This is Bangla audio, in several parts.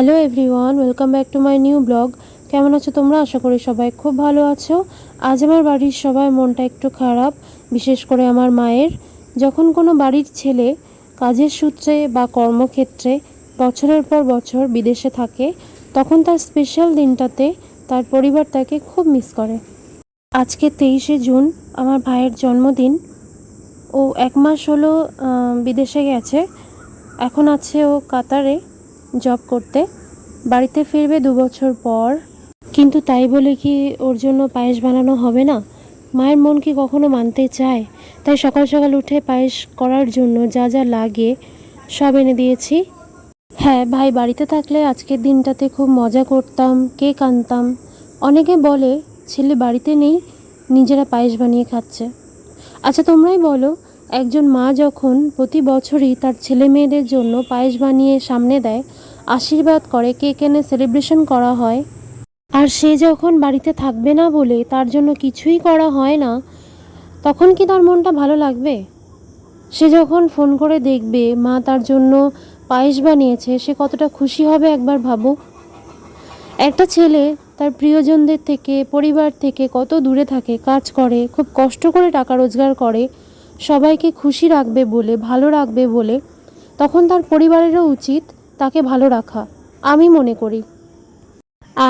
Hello everyone, welcome back to my new blog. কেমন আছো তোমরা? আশা করি সবাই খুব ভালো আছো। আজ আমার বাড়ির সবাই মনটা একটু খারাপ, বিশেষ করে আমার মায়ের। যখন কোনো বাড়ির ছেলে কাজের সূত্রে বা কর্মক্ষেত্রে বছরের পর বছর বিদেশে থাকে, তখন তার স্পেশাল দিনটাতে তার পরিবার তাকে খুব মিস করে। আজকে তেইশে জুন, আমার ভাইয়ের জন্মদিন। ও এক মাস হলো বিদেশে গেছে। এখন আছে ও কাতারে। জব করতে। বাড়িতে ফিরবে দু বছর পর। কিন্তু তাই বলে কি ওর জন্য পায়েস বানানো হবে না? মায়ের মন কি কখনো মানতে চায়? তাই সকাল সকাল উঠে পায়েস করার জন্য যা যা লাগে সব এনে দিয়েছি। হ্যাঁ ভাই, বাড়িতে থাকলে আজকের দিনটাতে খুব মজা করতাম, কেক আনতাম। অনেকে বলে, ছেলে বাড়িতে নেই, নিজেরা পায়েস বানিয়ে খাচ্ছে। আচ্ছা তোমরাই বলো, একজন মা যখন প্রতি বছরই তার ছেলে মেয়েদের জন্য পায়েস বানিয়ে সামনে দেয় আশীর্বাদ করে কেক এনে সেলিব্রেশন করা হয়। আর সে যখন বাড়িতে থাকবে না বলে তার জন্য কিছুই করা হয় না, তখন কি তার মনটা ভালো লাগবে? সে যখন ফোন করে দেখবে, মা তার জন্য পায়েস বানিয়েছে, সে কতটা খুশি হবে একবার ভাবো। একটা ছেলে তার প্রিয়জনদের থেকে, পরিবার থেকে কত দূরে থাকে, কাজ করে, খুব কষ্ট করে টাকা রোজগার করে, সবাইকে খুশি রাখবে বলে, ভালো রাখবে বলে, তখন তার পরিবারেরও উচিত তাকে ভালো রাখা, আমি মনে করি।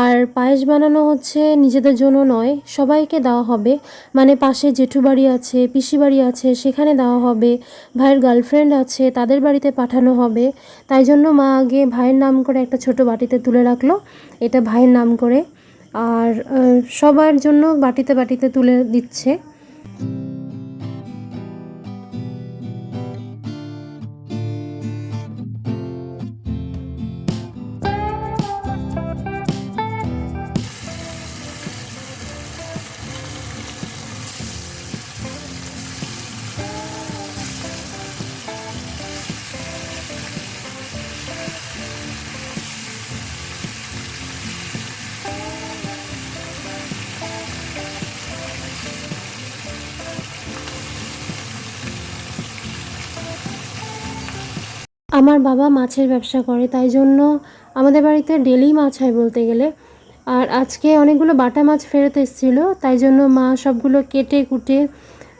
আর পায়েস বানানো হচ্ছে নিজেদের জন্য নয়, সবাইকে দেওয়া হবে। মানে পাশে জেঠু বাড়ি আছে, পিসি বাড়ি আছে, সেখানে দেওয়া হবে। ভাইয়ের গার্লফ্রেন্ড আছে, তাদের বাড়িতে পাঠানো হবে। তাই জন্য মা আগে ভাইয়ের নাম করে একটা ছোট বাটিতে তুলে রাখল। এটা ভাইয়ের নাম করে। আর সবার জন্য বাটিতে বাটিতে তুলে দিচ্ছে। আমার বাবা মাছের ব্যবসা করে, তাই জন্য আমাদের বাড়িতে ডেলি মাছ হয় বলতে গেলে। আর আজকে অনেকগুলো বাটা মাছ ফেরত এসেছিল, তাই জন্য মা সবগুলো কেটে কুটে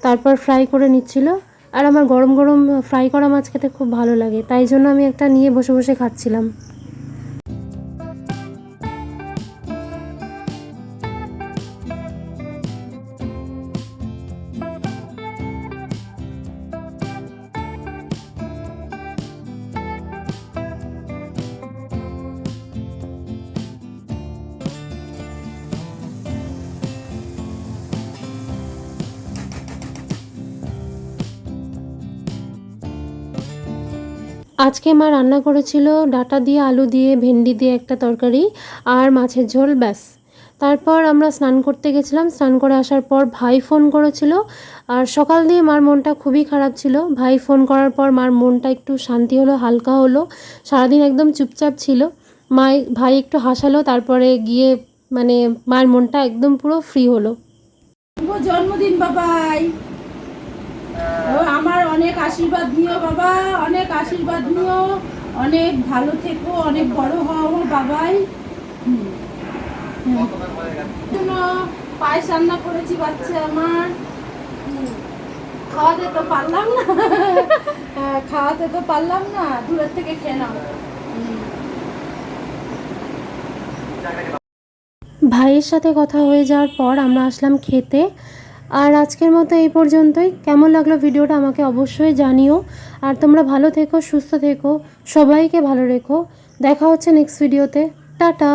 তারপর ফ্রাই করে নিচ্ছিল। আর আমার গরম গরম ফ্রাই করা মাছ খেতে খুব ভালো লাগে, তাই জন্য আমি একটা নিয়ে বসে বসে খাচ্ছিলাম। আজকে মা রান্না করেছিল ডাটা দিয়ে আলু দিয়ে, ভেন্ডি দিয়ে একটা তরকারি আর মাছের ঝোল, ব্যাস। তারপর আমরা স্নান করতে গেছিলাম। স্নান করে আসার পর ভাই ফোন করেছিল। আর সকাল দিয়ে মার মনটা খুবই খারাপ ছিল। ভাই ফোন করার পর মার মনটা একটু শান্তি হলো, হালকা হলো। সারাদিন একদম চুপচাপ ছিল। মা ভাই একটু হাসালো, তারপরে গিয়ে মানে মার মনটা একদম পুরো ফ্রি হলো। জন্মদিন, বাবাই। আমার অনেক আশীর্বাদ নিও বাবা অনেক আশীর্বাদ নিও। অনেক ভালো থেকো অনেক বড় হও বাবাই। পায়েস রান্না করেছি বাচ্চা আমার। খাওয়াতে তো পারলাম না। হ্যাঁ, খাওয়াতে তো পারলাম না দূরের থেকে খেয়ে নাও। ভাইয়ের সাথে কথা হয়ে যাওয়ার পর আমরা আসলাম খেতে। আর আজকের মতো এই পর্যন্তই। কেমন লাগল ভিডিওটা আমাকে অবশ্যই জানিও। আর তোমরা ভালো থেকো, সুস্থ থেকো, সবাইকে ভালো রেখো। দেখা হচ্ছে নেক্সট ভিডিওতে টাটা!